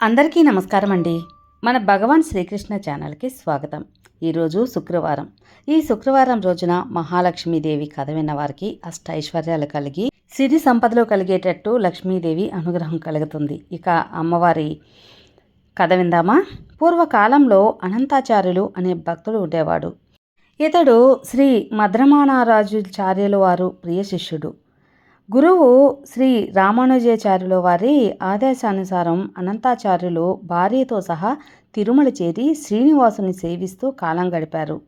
అందరికీ నమస్కారం అండి మన భగవాన్ శ్రీకృష్ణ ఛానల్కి స్వాగతం. ఈరోజు శుక్రవారం. ఈ శుక్రవారం రోజున మహాలక్ష్మీదేవి కథ విన్న వారికి అష్ట ఐశ్వర్యాలు కలిగి సిరి సంపదలు కలిగేటట్టు లక్ష్మీదేవి అనుగ్రహం కలుగుతుంది. ఇక అమ్మవారి కథ విందామా? పూర్వకాలంలో అనంతాచార్యులు అనే భక్తుడు ఉండేవాడు. ఇతడు శ్రీ మద్రమానారాజుచార్యుల వారు ప్రియ శిష్యుడు. గురువు శ్రీ రామానుజాచార్యుల వారి ఆదేశానుసారం అనంతాచార్యులు భార్యతో సహా తిరుమల చేరి శ్రీనివాసుని సేవిస్తూ కాలం గడిపారు.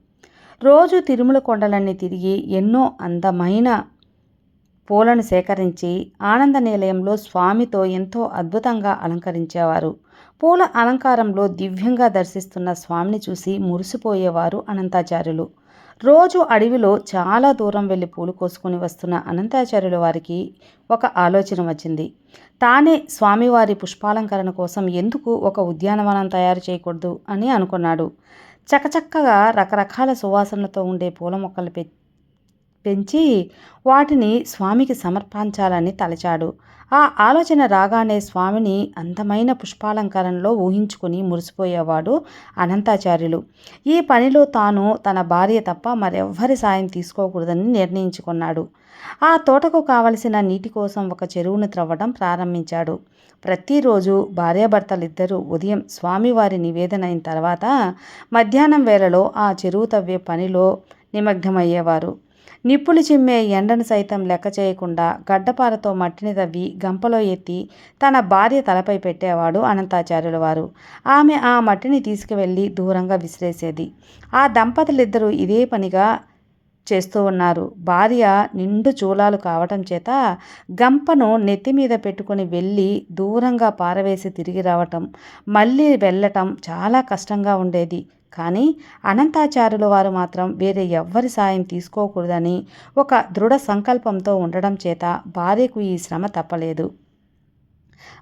రోజు తిరుమల కొండలన్నీ తిరిగి ఎన్నో అందమైన పూలను సేకరించి ఆనంద నిలయంలో స్వామితో ఎంతో అద్భుతంగా అలంకరించేవారు. పూల అలంకారంలో దివ్యంగా దర్శిస్తున్న స్వామిని చూసి మురిసిపోయేవారు అనంతాచార్యులు. రోజు అడవిలో చాలా దూరం వెళ్ళి పూలు కోసుకొని వస్తున్న అనంతాచార్యుల వారికి ఒక ఆలోచన వచ్చింది. తానే స్వామివారి పుష్పాలంకరణ కోసం ఎందుకు ఒక ఉద్యానవనం తయారు చేయకూడదు అని అనుకున్నాడు. చకచక్కగా రకరకాల సువాసనలతో ఉండే పూల మొక్కలు పె పెంచి వాటిని స్వామికి సమర్పించాలని తలచాడు. ఆ ఆలోచన రాగానే స్వామిని అందమైన పుష్పాలంకారంలో ఊహించుకుని మురిసిపోయేవాడు అనంతాచార్యులు. ఈ పనిలో తాను తన భార్య తప్ప మరెవ్వరి సాయం తీసుకోకూడదని నిర్ణయించుకున్నాడు. ఆ తోటకు కావలసిన నీటి కోసం ఒక చెరువును త్రవ్వడం ప్రారంభించాడు. ప్రతిరోజు భార్యాభర్తలిద్దరూ ఉదయం స్వామివారి నివేదన అయిన తర్వాత మధ్యాహ్నం వేళలో ఆ చెరువు తవ్వే పనిలో నిమగ్నమయ్యేవారు. నిప్పులు చిమ్మే ఎండను సైతం లెక్క చేయకుండా గడ్డపారతో మట్టిని తవ్వి గంపలో ఎత్తి తన భార్య తలపై పెట్టేవాడు అనంతాచార్యుల వారు. ఆమె ఆ మట్టిని తీసుకువెళ్ళి దూరంగా విసిరేసేది. ఆ దంపతులిద్దరూ ఇదే పనిగా చేస్తూ ఉన్నారు. భార్య నిండు చూలాలు కావటం చేత గంపను నెత్తి మీద పెట్టుకుని వెళ్ళి దూరంగా పారవేసి తిరిగి రావటం మళ్ళీ వెళ్ళటం చాలా కష్టంగా ఉండేది. కానీ అనంతాచార్యుల వారు మాత్రం వేరే ఎవ్వరి సాయం తీసుకోకూడదని ఒక దృఢ సంకల్పంతో ఉండడం చేత భార్యకు ఈ శ్రమ తప్పలేదు.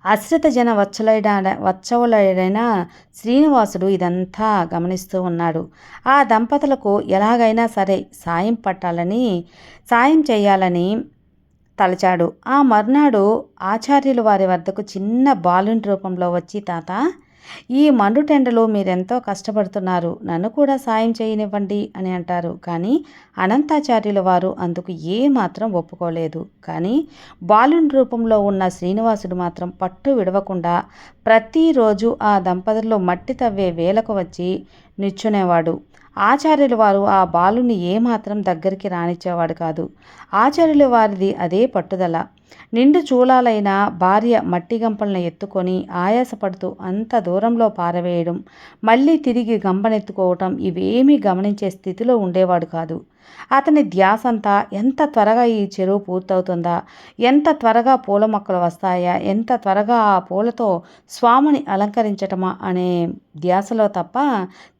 అశ్రిత జన వచ్చలైన వచ్చవులైన శ్రీనివాసుడు ఇదంతా గమనిస్తూ ఉన్నాడు. ఆ దంపతులకు ఎలాగైనా సరే సాయం పట్టాలని సాయం చేయాలని తలచాడు. ఆ మర్నాడు ఆచార్యులు వారి వద్దకు చిన్న బాలుని రూపంలో వచ్చి తాత ఈ మండుటెండలో మీరెంతో కష్టపడుతున్నారు నన్ను కూడా సాయం చేయనివ్వండి అని అంటారు. కానీ అనంతాచార్యుల వారు అందుకు ఏమాత్రం ఒప్పుకోలేదు. కానీ బాలుని రూపంలో ఉన్న శ్రీనివాసుడు మాత్రం పట్టు విడవకుండా ప్రతిరోజు ఆ దంపతుల్లో మట్టి తవ్వే వేలకు వచ్చి నిచ్చునేవాడు. ఆచార్యుల వారు ఆ బాలుని ఏమాత్రం దగ్గరికి రానిచ్చేవాడు కాదు. ఆచార్యుల వారిది అదే పట్టుదల. నిండు చూలాలైన భార్య మట్టి గంపలను ఎత్తుకొని ఆయాసపడుతూ అంత దూరంలో పారవేయడం మళ్ళీ తిరిగి గంపనెత్తుకోవటం ఇవేమీ గమనించే స్థితిలో ఉండేవాడు కాదు. అతని ధ్యాసంతా ఎంత త్వరగా ఈ చెరువు పూర్తవుతుందా ఎంత త్వరగా పూల మొక్కలు వస్తాయా ఎంత త్వరగా ఆ పూలతో స్వామిని అలంకరించటమా అనే ధ్యాసలో తప్ప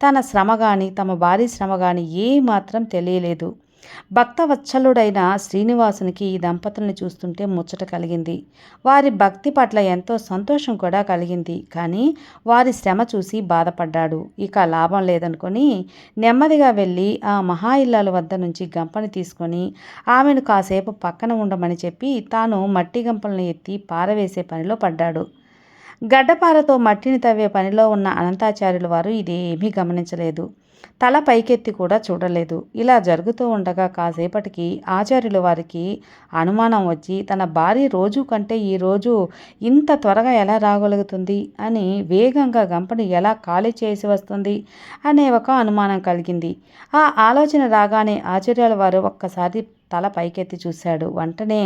తన శ్రమ కానీ తమ భారీ శ్రమ కానీ ఏమాత్రం తెలియలేదు. భక్తవత్సలుడైన శ్రీనివాసునికి ఈ దంపతుల్ని చూస్తుంటే ముచ్చట కలిగింది. వారి భక్తి పట్ల ఎంతో సంతోషం కూడా కలిగింది. కానీ వారి శ్రమ చూసి బాధపడ్డాడు. ఇక లాభం లేదనుకొని నెమ్మదిగా వెళ్ళి ఆ మహా ఇల్లాల వద్ద నుంచి గంపని తీసుకొని ఆమెను కాసేపు పక్కన ఉండమని చెప్పి తాను మట్టి గంపలను ఎత్తి పారవేసే పనిలో పడ్డాడు. గడ్డపారతో మట్టిని తవ్వే పనిలో ఉన్న అనంతాచార్యుల వారు ఇదేమీ గమనించలేదు. తల పైకెత్తి కూడా చూడలేదు. ఇలా జరుగుతూ ఉండగా కాసేపటికి ఆచార్యుల వారికి అనుమానం వచ్చి తన భార్య రోజు కంటే ఈరోజు ఇంత త్వరగా ఎలా రాగలుగుతుంది? అని వేగంగా గంపని ఎలా ఖాళీ చేసి వస్తుంది? అనే ఒక అనుమానం కలిగింది. ఆ ఆలోచన రాగానే ఆచార్యుల వారు ఒక్కసారి తల పైకెత్తి చూశాడు. వెంటనే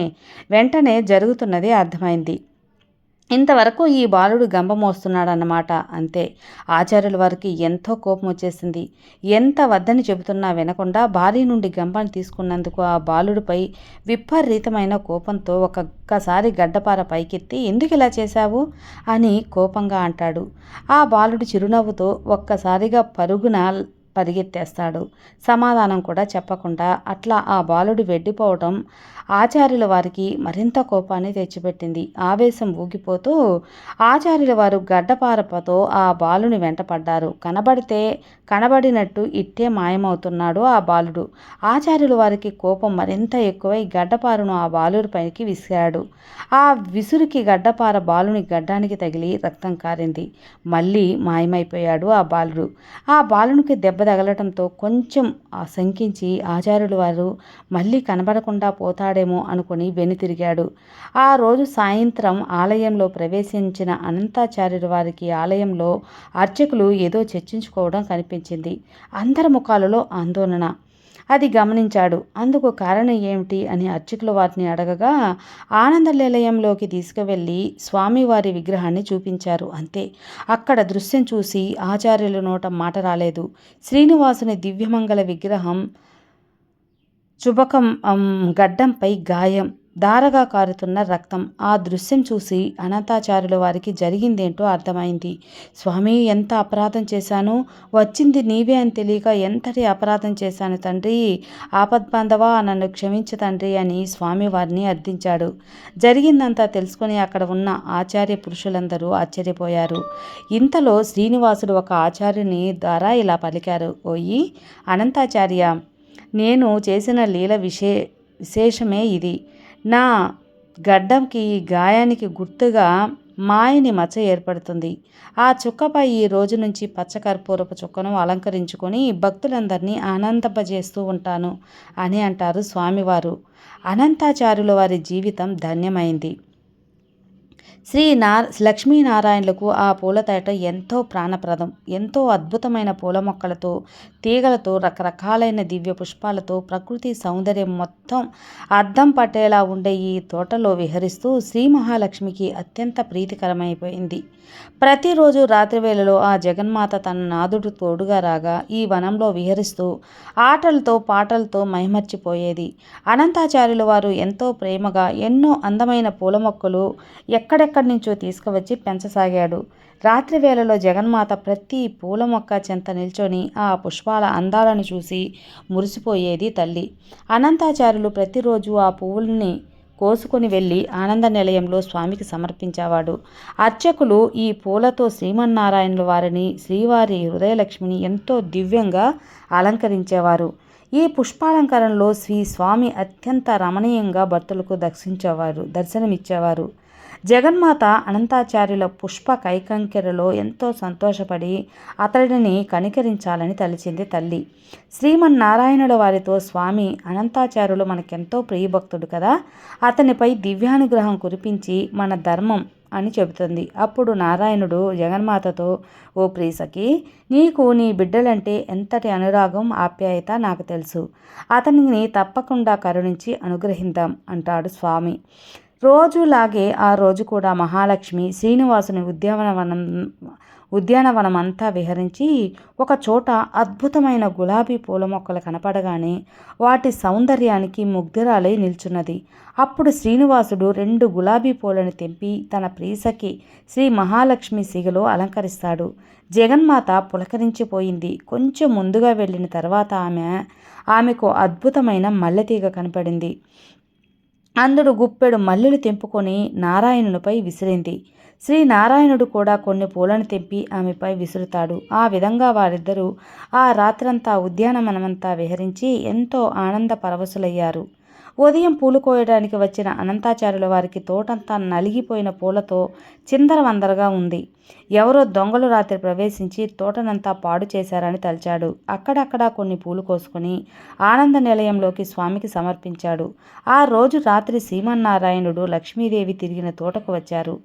వెంటనే జరుగుతున్నది అర్థమైంది. ఇంతవరకు ఈ బాలుడు గంప మోస్తున్నాడన్నమాట అంతే. ఆచార్యుల వారికి ఎంతో కోపం వచ్చేసింది ఎంత వద్దని చెబుతున్నా వినకుండా భార్య నుండి గంభాన్ని తీసుకున్నందుకు ఆ బాలుడిపై విపరీతమైన కోపంతో ఒక్కసారి గడ్డపార పైకెత్తి ఎందుకు ఇలా చేశావు? అని కోపంగా అంటాడు. ఆ బాలుడు చిరునవ్వుతో ఒక్కసారిగా పరుగున పరిగెత్తేస్తాడు. సమాధానం కూడా చెప్పకుండా అట్లా ఆ బాలుడు వెడ్డిపోవటం ఆచార్యుల వారికి మరింత కోపాన్ని తెచ్చిపెట్టింది. ఆవేశం ఊగిపోతూ ఆచార్యుల వారు గడ్డపారపతో ఆ బాలుని వెంటపడ్డారు. కనబడితే కనబడినట్టు ఇట్టే మాయమవుతున్నాడు ఆ బాలుడు. ఆచార్యుల వారికి కోపం మరింత ఎక్కువై గడ్డపారును ఆ బాలుడిపైకి విసిరాడు. ఆ విసురుకి గడ్డపార బాలుని గడ్డానికి తగిలి రక్తం కారింది. మళ్ళీ మాయమైపోయాడు ఆ బాలుడు. ఆ బాలునికి దెబ్బ తగలటంతో కొంచెం శంకించి ఆచార్యుల వారు మళ్ళీ కనబడకుండా పోతాడేమో అనుకుని వెనుతిరిగాడు ఆ రోజు సాయంత్రం ఆలయంలో ప్రవేశించిన అనంతాచార్యుడు వారికి ఆలయంలో అర్చకులు ఏదో చర్చించుకోవడం కనిపించింది. అందరి ముఖాలలో ఆందోళన. అది గమనించాడు. అందుకు కారణం ఏమిటి అని అర్చకుల వారిని అడగగా ఆనంద నిలయంలోకి తీసుకువెళ్ళి స్వామివారి విగ్రహాన్ని చూపించారు. అంతే. అక్కడ దృశ్యం చూసి ఆచార్యుల నోట మాట రాలేదు. శ్రీనివాసుని దివ్యమంగళ విగ్రహం చుబకం గడ్డంపై గాయం ధారగా కారుతున్న రక్తం ఆ దృశ్యం చూసి అనంతాచార్యుల వారికి జరిగిందేంటో అర్థమైంది. స్వామి ఎంత అపరాధం చేశాను? వచ్చింది నీవే అని తెలియక ఎంతటి అపరాధం చేశాను తండ్రి? ఆపద్బాంధవా? నన్ను క్షమించు తండ్రి అని స్వామి వారిని అర్థించాడు. జరిగిందంతా తెలుసుకొని అక్కడ ఉన్న ఆచార్య పురుషులందరూ ఆశ్చర్యపోయారు. ఇంతలో శ్రీనివాసుడు ఒక ఆచార్యుని ద్వారా ఇలా పలికారు. ఓయి అనంతాచార్య నేను చేసిన లీల విశే విశేషమే ఇది. నా గడ్డంకి గాయానికి గుర్తుగా మాయని మచ్చ ఏర్పడుతుంది. ఆ చుక్కపై ఈ రోజు నుంచి పచ్చకర్పూరపు చుక్కను అలంకరించుకొని భక్తులందరినీ ఆనందింపజేస్తూ ఉంటాను అని అంటారు స్వామివారు. అనంతాచారుల వారి జీవితం ధన్యమైంది. శ్రీ నా లక్ష్మీనారాయణులకు ఆ పూల తోట ఎంతో ప్రాణప్రదం. ఎంతో అద్భుతమైన పూల మొక్కలతో తీగలతో రకరకాలైన దివ్య పుష్పాలతో ప్రకృతి సౌందర్యం మొత్తం అద్దం పట్టేలా ఉండే ఈ తోటలో విహరిస్తూ శ్రీ మహాలక్ష్మికి అత్యంత ప్రీతికరమైపోయింది. ప్రతిరోజు రాత్రివేళలో ఆ జగన్మాత తన నాదుడు తోడుగా రాగా ఈ వనంలో విహరిస్తూ ఆటలతో పాటలతో మైమర్చిపోయేది. అనంతాచార్యుల వారు ఎంతో ప్రేమగా ఎన్నో అందమైన పూల మొక్కలు ఎక్కడెక్కడి నుంచో తీసుకువచ్చి పెంచసాగాడు. రాత్రి వేళలో జగన్మాత ప్రతి పూల మొక్క చెంత నిల్చొని ఆ పుష్పాల అందాలను చూసి మురిసిపోయేది తల్లి. అనంతాచార్యులు ప్రతిరోజు ఆ పువ్వుల్ని కోసుకొని వెళ్ళి ఆనంద నిలయంలో స్వామికి సమర్పించేవాడు. అర్చకులు ఈ పూలతో శ్రీమన్నారాయణుల వారిని శ్రీవారి హృదయలక్ష్మిని ఎంతో దివ్యంగా అలంకరించేవారు. ఈ పుష్పాలంకరణలో శ్రీ స్వామి అత్యంత రమణీయంగా భక్తులకు దర్శించేవారు దర్శనమిచ్చేవారు. జగన్మాత అనంతాచార్యుల పుష్ప కైకంకెరలో ఎంతో సంతోషపడి అతడిని కనికరించాలని తలిచింది తల్లి. శ్రీమన్నారాయణుల వారితో స్వామి అనంతాచార్యులు మనకెంతో ప్రియభక్తుడు కదా. అతనిపై దివ్యానుగ్రహం కురిపించి మన ధర్మం అని చెబుతుంది. అప్పుడు నారాయణుడు జగన్మాతతో ఓ ప్రీసకి నీకు నీ బిడ్డలంటే ఎంతటి అనురాగం ఆప్యాయత నాకు తెలుసు. అతనిని తప్పకుండా కరుణించి అనుగ్రహిద్దాం అంటాడు స్వామి. రోజులాగే ఆ రోజు కూడా మహాలక్ష్మి శ్రీనివాసుని ఉద్యానవనం ఉద్యానవనం అంతా విహరించి ఒక చోట అద్భుతమైన గులాబీ పూల మొక్కలు కనపడగానే వాటి సౌందర్యానికి ముగ్ధురాలై నిల్చున్నది. అప్పుడు శ్రీనివాసుడు రెండు గులాబీ పూలను తెంపి తన ప్రీసకి శ్రీ మహాలక్ష్మి సిగలో అలంకరిస్తాడు. జగన్మాత పులకరించిపోయింది. కొంచెం ముందుగా వెళ్ళిన తర్వాత ఆమె ఆమెకు అద్భుతమైన మల్లెతీగ కనపడింది. అందుడు గుప్పెడు మల్లెలు తెంపుకొని నారాయణునిపై విసిరింది. శ్రీ నారాయణుడు కూడా కొన్ని పూలను తెంపి ఆమెపై విసురుతాడు. ఆ విధంగా వారిద్దరూ ఆ రాత్రంతా ఉద్యానవనమంతా విహరించి ఎంతో ఆనంద పరవశులయ్యారు. ఉదయం పూలు కోయడానికి వచ్చిన అనంతాచారుల వారికి తోటంతా నలిగిపోయిన పూలతో చిందరవందరగా ఉంది. ఎవరో దొంగలు రాత్రి ప్రవేశించి తోటనంతా పాడు చేశారని తలిచాడు. అక్కడక్కడ కొన్ని పూలు కోసుకుని ఆనంద నిలయంలోకి స్వామికి సమర్పించాడు. ఆ రోజు రాత్రి సీమన్నారాయణుడు లక్ష్మీదేవి తిరిగిన తోటకు వచ్చారు.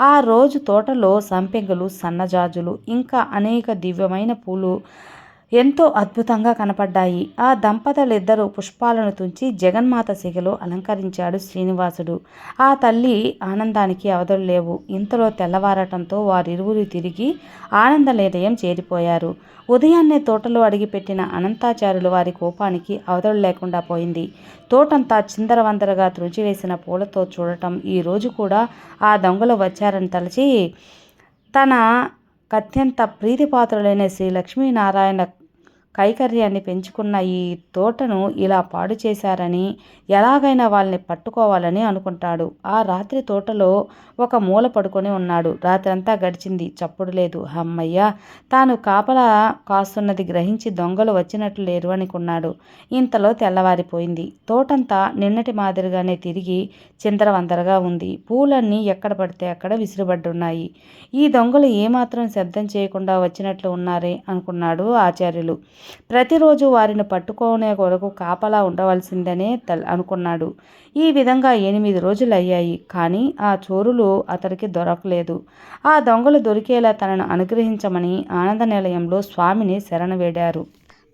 ఆ రోజు తోటలో సంపెంగలు సన్నజాజులు ఇంకా అనేక దివ్యమైన పూలు ఎంతో అద్భుతంగా కనపడ్డాయి. ఆ దంపతులిద్దరూ పుష్పాలను తుంచి జగన్మాత సిగలో అలంకరించాడు శ్రీనివాసుడు. ఆ తల్లి ఆనందానికి అవధులు లేవు ఇంతలో తెల్లవారటంతో వారిరువురు తిరిగి ఆనంద నిలయం చేరిపోయారు. ఉదయాన్నే తోటలో అడిగిపెట్టిన అనంతాచార్యులు వారి కోపానికి అవధులు లేకుండా పోయింది. తోటంతా చిందరవందరగా త్రుచివేసిన పూలతో చూడటం. ఈ రోజు కూడా ఆ దొంగలు వచ్చారని తలచి తన అత్యంత ప్రీతిపాత్రులైన శ్రీ లక్ష్మీనారాయణ కైకర్యాన్ని పెంచుకున్న ఈ తోటను ఇలా పాడు చేశారని ఎలాగైనా వాళ్ళని పట్టుకోవాలని అనుకుంటాడు. ఆ రాత్రి తోటలో ఒక మూల పడుకొని ఉన్నాడు. రాత్రంతా గడిచింది. చప్పుడు లేదు. అమ్మయ్య! తాను కాపలా కాస్తున్నది గ్రహించి దొంగలు వచ్చినట్లు లేరు అనుకున్నాడు. ఇంతలో తెల్లవారిపోయింది. తోటంతా నిన్నటి మాదిరిగానే తిరిగి చిందరవందరగా ఉంది. పూలన్నీ ఎక్కడ పడితే అక్కడ విసిరిబడ్డున్నాయి. ఈ దొంగలు ఏమాత్రం శబ్దం చేయకుండా వచ్చినట్లు ఉన్నారే అనుకున్నాడు ఆచార్యులు. ప్రతిరోజు వారిని పట్టుకునే కొరకు కాపలా ఉండవలసిందనే తల్ అనుకున్నాడు. ఈ విధంగా ఎనిమిది రోజులు అయ్యాయి కానీ ఆ చోరులు అతడికి దొరకలేదు. ఆ దొంగలు దొరికేలా తనను అనుగ్రహించమని ఆనంద నిలయంలో స్వామిని శరణ వేడారు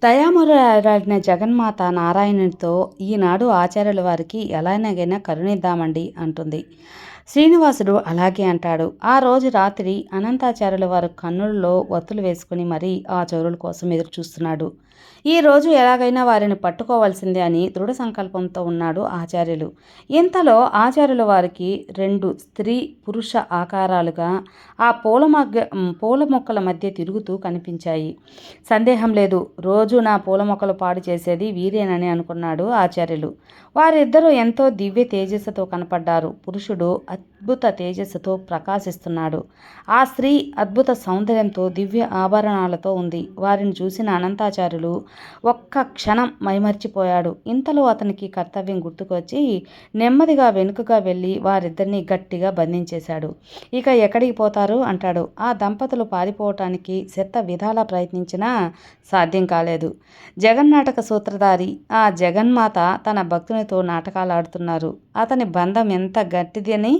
దయామురాడిన జగన్మాత నారాయణునితో ఈనాడు ఆచార్యుల వారికి ఎలాగైనా కరుణిద్దామండి అంటుంది. శ్రీనివాసుడు అలాగే అంటాడు. ఆ రోజు రాత్రి అనంతాచార్యుల వారు కన్నుల్లో ఒత్తులు వేసుకుని మరీ ఆ చోరుల కోసం ఎదురు చూస్తున్నాడు. ఈ రోజు ఎలాగైనా వారిని పట్టుకోవాల్సిందే అని దృఢ సంకల్పంతో ఉన్నాడు ఆచార్యులు. ఇంతలో ఆచార్యుల వారికి రెండు స్త్రీ పురుష ఆకారాలుగా ఆ పూల మగ్గ పూల మొక్కల మధ్య తిరుగుతూ కనిపించాయి. సందేహం లేదు. రోజు నా పూల మొక్కలు పాడు చేసేది వీరేనని అనుకున్నాడు ఆచార్యులు. వారిద్దరూ ఎంతో దివ్య తేజస్సుతో కనపడ్డారు. పురుషుడు అద్భుత తేజస్సుతో ప్రకాశిస్తున్నాడు. ఆ స్త్రీ అద్భుత సౌందర్యంతో దివ్య ఆభరణాలతో ఉంది. వారిని చూసిన అనంతాచార్యులు ఒక్క క్షణం మైమర్చిపోయాడు. ఇంతలో అతనికి కర్తవ్యం గుర్తుకొచ్చి నెమ్మదిగా వెనుకగా వెళ్ళి వారిద్దరిని గట్టిగా బంధించేశాడు. ఇక ఎక్కడికి పోతారు? అంటాడు. ఆ దంపతులు పారిపోవటానికి శత విధాలా ప్రయత్నించినా సాధ్యం కాలేదు. జగన్నాటక సూత్రధారి ఆ జగన్మాత తన భక్తుని అతనితో నాటకాలు ఆడుతున్నారు అతని బంధం ఎంత గట్టిదని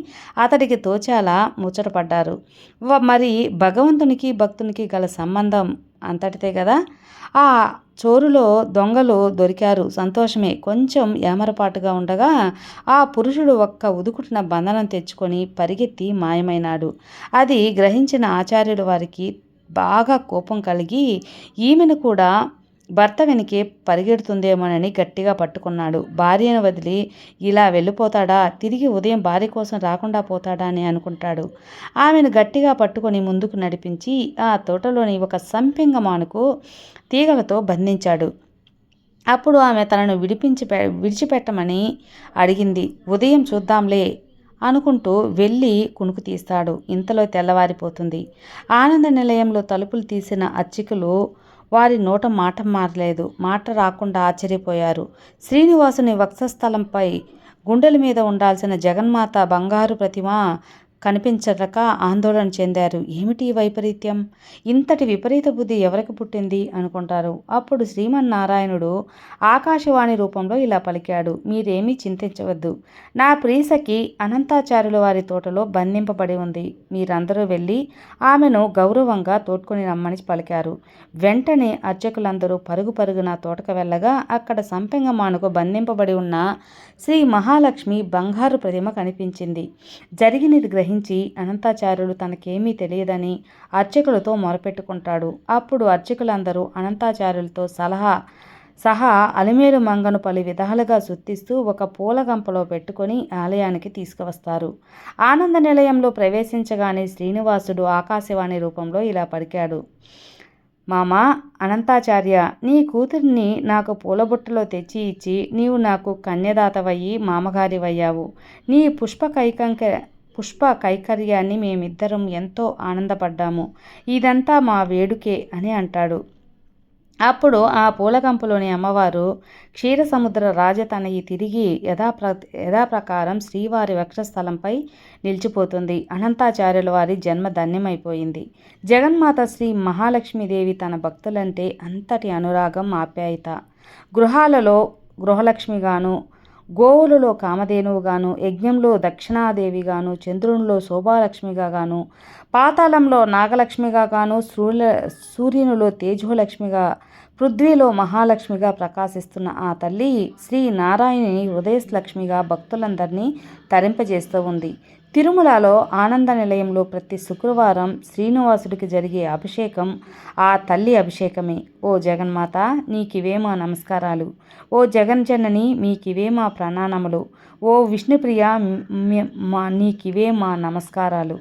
అతడికి తోచాలా ముచ్చటపడ్డారు. మరి భగవంతునికి భక్తునికి గల సంబంధం అంతటితే కదా ఆ చోరులో దొంగలు దొరికారు. సంతోషమే. కొంచెం ఏమరపాటుగా ఉండగా ఆ పురుషుడు ఒక్క ఉదుకుటిన బంధనం తెచ్చుకొని పరిగెత్తి మాయమైనాడు. అది గ్రహించిన ఆచార్యుడు వారికి బాగా కోపం కలిగి ఈమెను కూడా భర్త వెనకే పరిగెడుతుందేమోనని గట్టిగా పట్టుకున్నాడు. భార్యను వదిలి ఇలా వెళ్ళిపోతాడా? తిరిగి ఉదయం భార్య కోసం రాకుండా పోతాడా అని అనుకుంటాడు. ఆమెను గట్టిగా పట్టుకొని ముందుకు నడిపించి ఆ తోటలోని ఒక సంపింగమానుకు తీగలతో బంధించాడు. అప్పుడు ఆమె తనను విడిపించి విడిచిపెట్టమని అడిగింది. ఉదయం చూద్దాంలే అనుకుంటూ వెళ్ళి కునుకు తీస్తాడు. ఇంతలో తెల్లవారిపోతుంది. ఆనంద నిలయంలో తలుపులు తీసిన అర్చకులు వారి నోట మాట మారలేదు. మాట రాకుండా ఆశ్చర్యపోయారు. శ్రీనివాసుని వక్షస్థలంపై గుండెల మీద ఉండాల్సిన జగన్మాత బంగారు ప్రతిమ కనిపించక ఆందోళన చెందారు. ఏమిటి వైపరీత్యం? ఇంతటి విపరీత బుద్ధి ఎవరికి పుట్టింది? అనుకుంటారు. అప్పుడు శ్రీమన్నారాయణుడు ఆకాశవాణి రూపంలో ఇలా పలికాడు. మీరేమీ చింతించవద్దు. నా ప్రీసకి అనంతాచార్యుల వారి తోటలో బంధింపబడి ఉంది. మీరందరూ వెళ్ళి ఆమెను గౌరవంగా తోడ్కొని రమ్మని పలికారు. వెంటనే అర్చకులందరూ పరుగు పరుగున తోటకు వెళ్ళగా అక్కడ సంపెంగమానుకు బంధింపబడి ఉన్న శ్రీ మహాలక్ష్మి బంగారు ప్రతిమ కనిపించింది. జరిగినది గ్రహి గ్రహించి అనంతాచార్యులు తనకేమీ తెలియదని అర్చకులతో మొరపెట్టుకుంటాడు. అప్పుడు అర్చకులందరూ అనంతాచార్యులతో సలహా సహా అలిమేలు మంగను పలు విధాలుగా సుత్తిస్తూ ఒక పూలగంపలో పెట్టుకొని ఆలయానికి తీసుకువస్తారు. ఆనంద నిలయంలో ప్రవేశించగానే శ్రీనివాసుడు ఆకాశవాణి రూపంలో ఇలా పలికాడు. మామా అనంతాచార్య నీ కూతుర్ని నాకు పూలబుట్టలో తెచ్చి ఇచ్చి నీవు నాకు కన్యదాతవయ్యి మామగారివయ్యావు. నీ పుష్ప కైకంక పుష్ప కైకర్యాన్ని మేమిద్దరం ఎంతో ఆనందపడ్డాము. ఇదంతా మా వేడుకే అని అంటాడు. అప్పుడు ఆ పూలగంపులోని అమ్మవారు క్షీరసముద్ర రాజతనయి తిరిగి యథాప్ర యథాప్రకారం శ్రీవారి వక్షస్థలంపై నిలిచిపోతుంది. అనంతాచార్యుల వారి జన్మ ధన్యమైపోయింది. జగన్మాత శ్రీ మహాలక్ష్మీదేవి తన భక్తులంటే అంతటి అనురాగం ఆప్యాయత. గృహాలలో గృహలక్ష్మిగాను గోవులలో కామధేనువుగాను యజ్ఞంలో దక్షిణాదేవిగాను చంద్రునిలో శోభాలక్ష్మిగా గాను పాతాళంలో నాగలక్ష్మిగా గాను సూర్య సూర్యునిలో తేజోలక్ష్మిగా పృథ్వీలో మహాలక్ష్మిగా ప్రకాశిస్తున్న ఆ తల్లి శ్రీ నారాయణిని హృదయలక్ష్మిగా భక్తులందరినీ తరింపజేస్తూ ఉంది. తిరుమలలో ఆనంద నిలయంలో ప్రతి శుక్రవారం శ్రీనివాసుడికి జరిగే అభిషేకం ఆ తల్లి అభిషేకమే. ఓ జగన్మాత నీకివే మా నమస్కారాలు. ఓ జగన్జనని మీకివే మా ప్రణానములు ఓ విష్ణుప్రియ మా నీకివే మా నమస్కారాలు.